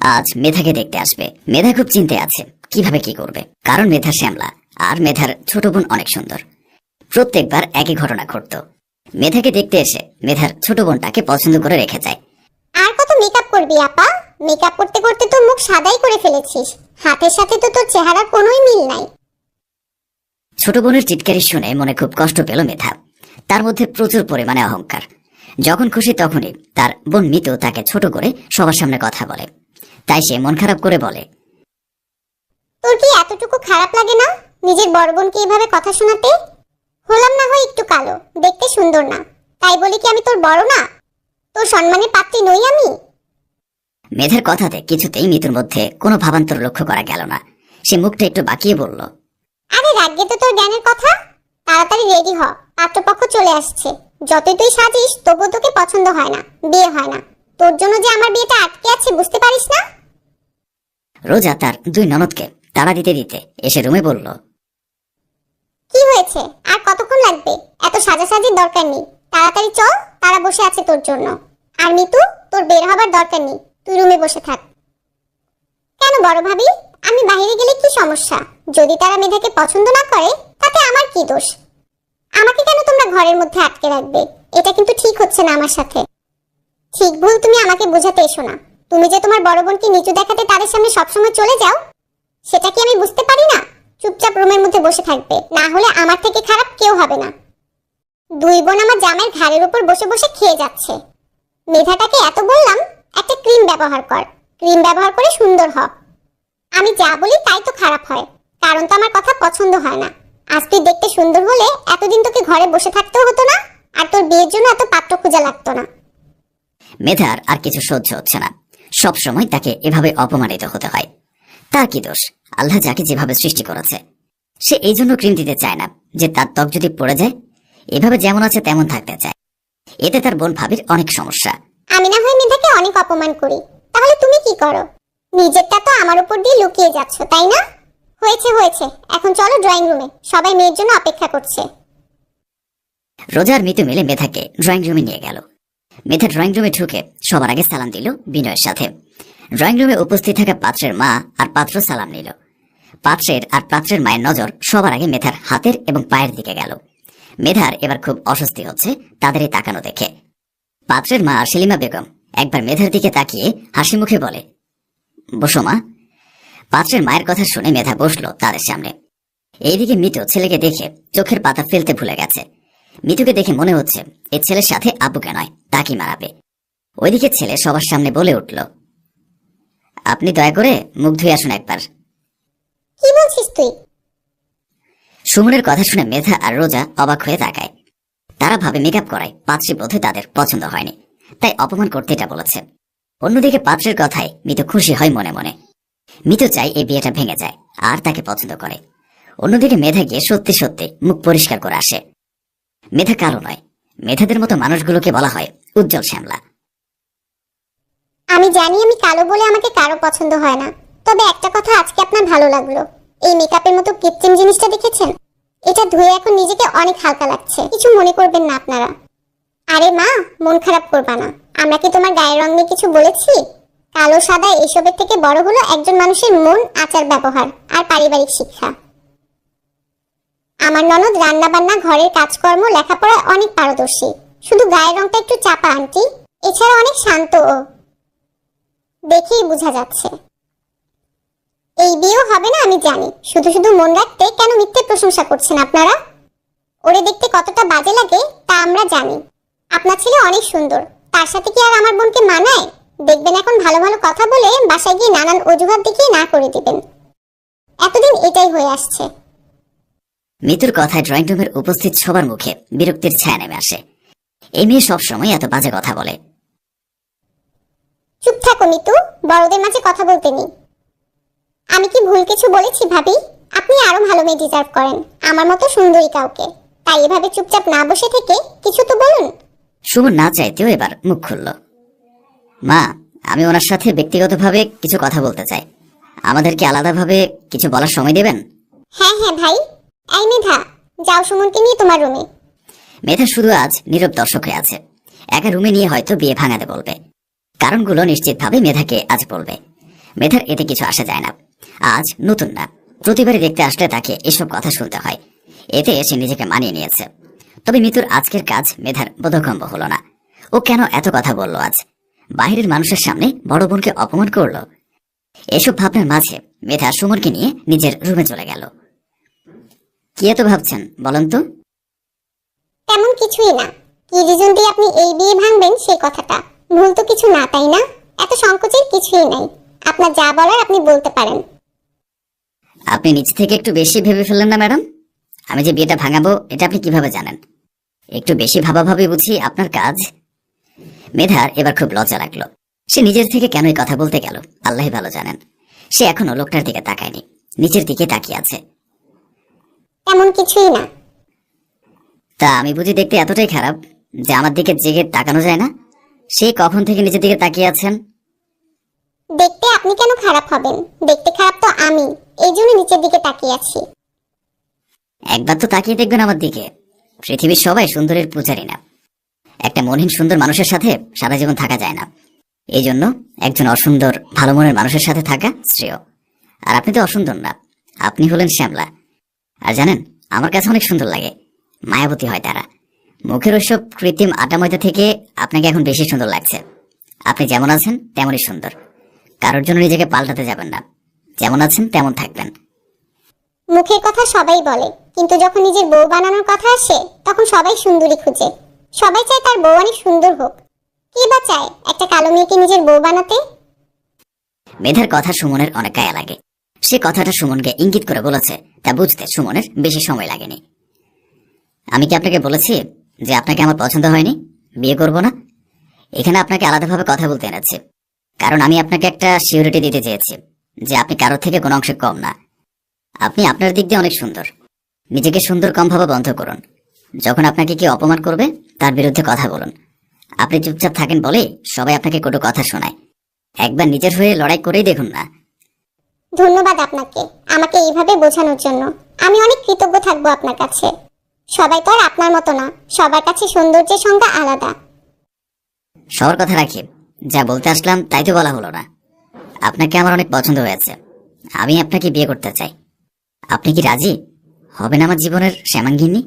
আজ মেধাকে দেখতে আসবে। মেধা খুব চিন্তে আছে কীভাবে কি করবে? কারণ মেধা শ্যামলা আর মেধার ছোট বোন অনেক সুন্দর। প্রত্যেকবার একই ঘটনা ঘটতো। মেধাকে দেখতে এসে মেধার ছোট বোনটাকে পছন্দ করে রেখে যায়। আর কত মেকআপ করবি আপা? মেকআপ করতে করতে তো মুখ সাদাই করে ফেলেছিস। হাতের সাথে তো তোর চেহারার কোনোই মিল নাই। ছোট বোনের চিৎকারি শুনে মনে খুব কষ্ট পেল মেধা। তার মধ্যে প্রচুর পরিমাণে অহংকার। যখন খুশি তখনই তার বোন মিতু তাকে ছোট করে সবার সামনে কথা বলে। তাই সে মন খারাপ করে বলে। তোর কি এতটুকু খারাপ লাগে না নিজের বড় বোনকে এভাবে কথা শোনাতে? হলাম না হয় একটু কালো দেখতে সুন্দর না। তাই বলি কি আমি তোর বড় না? তোর সম্মানের পাত্রী নই আমি? মেধার কথাতে কিছুতেই মিতুর মধ্যে কোনো ভাবান্তর লক্ষ্য করা গেল না। সে মুখটা একটু বাঁকিয়ে বলল আরে রাগ্যে তো তোর জ্ঞানের কথা? তাড়াতাড়ি রেডি হ পাত্রপক্ষ চলে আসছে। যতই তুই সাজিস তবু তোকে পছন্দ হয় না বিয়ে হয় না। তোর জন্য যে আমার বিয়েটা আটকে আছে বুঝতে পারিস না? রোজা তার দুই ননদকে তাড়া দিতে দিতে এসে রুমে বলল কি হয়েছে? আর কতক্ষণ লাগবে? এত সাজাসাজির দরকার নেই। তাড়াতাড়ি চল তারা বসে আছে তোর জন্য। আর মিতু তোর বের হবার দরকার নেই। তুই রুমে বসে থাক। কেন বড় ভাবি? আমি বাইরে গেলে কি সমস্যা? যদি তারা মেধাকে পছন্দ না করে তাতে আমার কি দোষ? আমাকে কেন তোমরা ঘরের মধ্যে আটকে রাখবে? এটা কিন্তু ঠিক হচ্ছে না আমার সাথে। ঠিক ভুল তুমি আমাকে বোঝাতে এসো না। তুমি যে তোমার বড় বোনকে নিচু দেখাতে তাদের সামনে সবসময় চলে যাও, সেটা কি আমি বুঝতে পারি না? চুপচাপ রুমের মধ্যে বসে থাকবে, না হলে আমার থেকে খারাপ কেউ হবে না। দুই বোন আমার জামাইয়ের ঘাড়ের উপর বসে বসে খেয়ে যাচ্ছে। মেধাটাকে এত বললাম, একটা ক্রিম ব্যবহার কর। ক্রিম ব্যবহার করে সুন্দর হ। আমি যা বলি তাই তো খারাপ হয়, কারণ তো আমার কথা পছন্দ হয় না। আজ তুই দেখতে সুন্দর হলে এতদিন তোকে ঘরে বসে থাকতেও হতো না, আর তোর বিয়ের জন্য এত পাত্র খোঁজা লাগতো না। মেধার আর কিছু সহ্য হচ্ছে না। সব সময় তাকে এভাবে অপমানিত হতে হয়। তার কি দোষ? আল্লাহ যাকে যেভাবে সৃষ্টি করেছে। সে এই জন্য ক্রিম দিতে চায় না যে তার ত্বক যদি পড়ে যায় এভাবে যেমন আছে তেমন থাকতে চায়। এতে তার বোন ভাবির অনেক সমস্যা। আমি না হয় মেধাকে অনেক অপমান করি। তাহলে তুমি কি করো? নিজেরটা তো আমার উপর দিয়ে লুকিয়ে যাচ্ছ তাই না? হয়েছে হয়েছে। এখন চলো ড্রয়িং রুমে সবাই মেয়ের জন্য অপেক্ষা করছে। রোজার মিতু মিলে মেধাকে ড্রয়িং রুমে নিয়ে গেল। মেধা ড্রয়িং রুমে ঢুকে সবার আগে সালাম দিল বিনয়ের সাথে। ড্রয়িং রুমে উপস্থিত থাকা পাত্রের মা আর পাত্র সালাম নিল। পাত্রের আর পাত্রের মায়ের নজর সবার আগে মেধার হাতের এবং পায়ের দিকে গেল। মেধার এবার খুব অস্বস্তি হচ্ছে তাদের এই তাকানো দেখে। পাত্রের মা সেলিমা বেগম একবার মেধার দিকে তাকিয়ে হাসি মুখে বলে, বসো মা। পাত্রের মায়ের কথা শুনে মেধা বসল তাদের সামনে। এইদিকে মিতু ছেলেকে দেখে চোখের পাতা ফেলতে ভুলে গেছে। মিতুকে দেখে মনে হচ্ছে এ ছেলের সাথে আব্বুকে নয় তাকে মারাবে। ওইদিকে ছেলে সবার সামনে বলে উঠল আপনি দয়া করে মুখ ধুয়ে আসুন একবার। কি বলছিস তুই? সুমনের কথা শুনে মেধা আর রোজা অবাক হয়ে তাকায়। তারা ভাবে মেকআপ করায় পাত্রী বোধে তাদের পছন্দ হয়নি তাই অপমান করতে এটা বলেছে। অন্যদিকে পাত্রের কথায় মিতু খুশি হয় মনে মনে। মিতু চাই এই বিয়েটা ভেঙে যায় আর তাকে পছন্দ করে। অন্যদিকে মেধা গিয়ে সত্যি সত্যি মুখ পরিষ্কার করে আসে। মেধা কালো নয়। মেধাদের মতো মানুষগুলোকে বলা হয় উজ্জ্বল শ্যামলা। আমি জানি আমি কালো বলে আমাকে কারও পছন্দ হয় না। তবে একটা কথা আজকে আপনার ভালো লাগল। এই মেকআপের মতো কৃত্রিম জিনিসটা দেখেছেন? এটা ধুয়ে এখন নিজেকে অনেক হালকা লাগছে। কিছু মনে করবেন না আপনারা। আরে মা, মন খারাপ করবা না। আমরা কি তোমার গায়ের রং নিয়ে কিছু বলেছি? কালো, সাদা, এসবের থেকে বড় হলো একজন মানুষের মন, আচার, ব্যবহার আর পারিবারিক শিক্ষা। আমার ননদ রান্না বান্না ঘরের কাজকর্ম, লেখাপড়ায় অনেক পারদর্শী। শুধু গায়ের রংটা একটু চাপা, আন্টি। এছাড়া অনেক শান্ত ও দেখেই বোঝা যাচ্ছে। এই বিয়েও হবে না, আমি জানি। শুধু শুধু মন রাখতে কেন মিথ্যে প্রশংসা করছেন আপনারা? ওরে দেখতে কতটা বাজে লাগে, তা আমরা জানি। আপনার ছেলে অনেক সুন্দর। তার সাথে কি আর আমার বোনকে মানায়? দেখবেন এখন ভালো ভালো কথা বলে বাসায় গিয়ে নানান অজুহাত দেখিয়ে না করে দিবেন। এতদিন এটাই হয়ে আসছে। মিতুর কথায় ড্রয়িং রুমের উপস্থিত সবার মুখে বিরক্তির ছায়া নেমে আসে। এই মেয়ে সবসময় এত বাজে কথা বলে। চুপ থাকো মিতু বড়দের মাঝে কথা বলতে নেই। আমি কি ভুল কিছু বলেছি ভাবি? আপনি আরও ভালো মেয়ে ডিজার্ভ করেন। আমার মতো সুন্দরী কাউকে। তাই এভাবে চুপচাপ না বসে থেকে কিছু তো বলুন। সুমন না চাইতেও এবার মুখ খুলল। মা আমি ওনার সাথে ব্যক্তিগতভাবে কিছু কথা বলতে চাই। আমাদেরকে আলাদাভাবে কিছু বলার সময় দেবেন? হ্যাঁ হ্যাঁ ভাই। এই মেধা, যাও সুমনকে নিয়ে তোমার রুমে মেধা শুধু আজ নীরব দর্শক হয়ে আছে। একা রুমে নিয়ে হয়তো বিয়ে ভাঙাতে বলবে। কারণগুলো নিশ্চিতভাবে মেধাকে আজ বলবে। মেধার এতে কিছু আসা যায় না। আজ নতুন না। প্রতিবারই দেখতে আসলে তাকে এসব কথা শুনতে হয়। এতে সে নিজেকে মানিয়ে নিয়েছে। তবে মিতুর আজকের কাজ মেধার বোধগম্য হলো না। ও কেন এত কথা বলল আজ? বাহিরের মানুষের সামনে বড় বোনকে অপমান করল? এসব ভাবনার মাঝে মেধা সুমনকে নিয়ে নিজের রুমে চলে গেল। কি এত ভাবছেন? বলেন তো। তেমন কিছুই না। কি রিজন দিয়ে আপনি এই বিয়ে ভাঙবেন সেই কথাটা? ভুল তো কিছু না তাই না? এত সংকোচের কিছুই নাই। আপনার যা বলার আপনি বলতে পারেন। আপনি নিচ থেকে একটু বেশি ভেবে ফেললেন না ম্যাডাম? আমি যে বিয়েটা ভাঙাবো এটা আপনি কীভাবে জানেন? একটু বেশি ভাবাভাবি বুঝি আপনার কাজ। মেধার এবার খুব লজ্জা লাগল। সে নিজের থেকে কেন এই কথা বলতে গেল? আল্লাহ ভালো জানেন। সে এখনও লোকটার দিকে তাকায়নি। নিচের দিকে তাকিয়ে আছে। তেমন কিছুই না। তা আমি বুঝি দেখতে এতটাই খারাপ যে আমার দিকে জেগে তাকানো যায় না? সে কখন থেকে নিজের দিকে তাকিয়ে আছেন? দেখতে আপনি কেন খারাপ হবেন? দেখতে খারাপ তো আমি। এই জন্য নিচের দিকে তাকিয়ে আছি। একবার তো তাকিয়ে দেখবেন আমার দিকে। পৃথিবীর সবাই সুন্দরের পূজারি না। একটা মনহীন সুন্দর মানুষের সাথে সারা জীবন থাকা যায় না। এই জন্য একজন অসুন্দর ভালো মনের মানুষের সাথে থাকা শ্রেয়। আর আপনি তো অসুন্দর না। আপনি হলেন শ্যামলা। আর জানেন আমার কাছে অনেক সুন্দর লাগে। মায়াবতী হয় তারা। মুখের ওসব কৃত্রিম আটা ময়দা থেকে আপনাকে এখন বেশি সুন্দর লাগছে। আপনি যেমন আছেন তেমনই সুন্দর। কারোর জন্য নিজেকে পাল্টাতে যাবেন না। যেমন আছেন তেমন থাকবেন। মুখের কথা সবাই বলে কিন্তু যখন নিজের বউ বানানোর কথা আসে তখন সবাই সুন্দরী খুঁজে। সবাই চায় তার বউ অনেক সুন্দর হোক। কে বা চায় একটা কালো মেয়েকে নিজের বউ বানাতে? মেধার কথা সুমনের অনেক গায়ে লাগে। সে কথাটা সুমনকে ইঙ্গিত করে বলেছে, তা বুঝতে সুমনের বেশি সময় লাগেনি। আমি কি আপনাকে বলেছি যে আপনাকে আমার পছন্দ হয়নি? বিয়ে করব না? এখানে আপনাকে আলাদাভাবে কথা বলতে এনেছি। কারণ আমি আপনাকে একটা সিউরিটি দিতে চেয়েছি যে আপনি কারোর থেকে কোনো অংশে কম না। আপনি আপনার দিক দিয়ে অনেক সুন্দর। নিজেকে সুন্দর কম ভাবা বন্ধ করুন। যখন আপনাকে কেউ অপমান করবে, তার বিরুদ্ধে কথা বলুন। আপনি চুপচাপ থাকেন বলেই সবাই আপনাকে কোনো কথা শোনায়। একবার নিজের হয়ে লড়াই করেই দেখুন না ধন্যবাদ আপনাকে, আমাকে এইভাবে বোঝানোর জন্য। আমি অনেক কৃতজ্ঞ থাকব আপনার কাছে। সবাই তো আর আপনার মতো না, সবার কাছে সৌন্দর্যের সংজ্ঞা আলাদা। সবার কথা রাখি, যা বলতে আসলাম তাই তো বলা হলো না। আপনাকে আমার অনেক পছন্দ হয়েছে, আমি আপনাকে বিয়ে করতে চাই। আপনি কি রাজি? হবেন আমার জীবনের শ্যামাঙ্গিনী?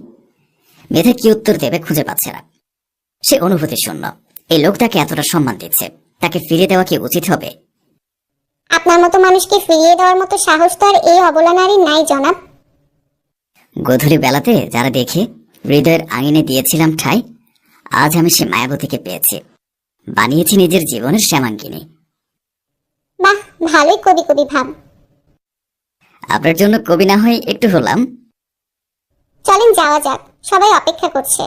মেধা কি উত্তর দেবে খুঁজে পাচ্ছে না। সে অনুভূতি শূন্য, এই লোক তাকে এতটা সম্মান দিচ্ছে, তাকে ফিরে দেওয়া কি উচিত হবে? আপনার মতো মানুষকে ফিরিয়ে দেওয়ার মতো সাহস তো আর এই অবলা নারীর নাই জনাব। গধূলি বেলাতে যারা দেখে হৃদয়ের আঙিনে দিয়েছিলাম ঠাই আজ আমি সে মায়াবতীকে পেয়েছি। বানিয়েছি নিজের জীবনের শ্যামাঙ্গিনী। বাহ ভালোই কবি কবি ভাব। আপনার জন্য কবি না হয়ে একটু হলাম। চলেন যাওয়া যাক। সবাই অপেক্ষা করছে।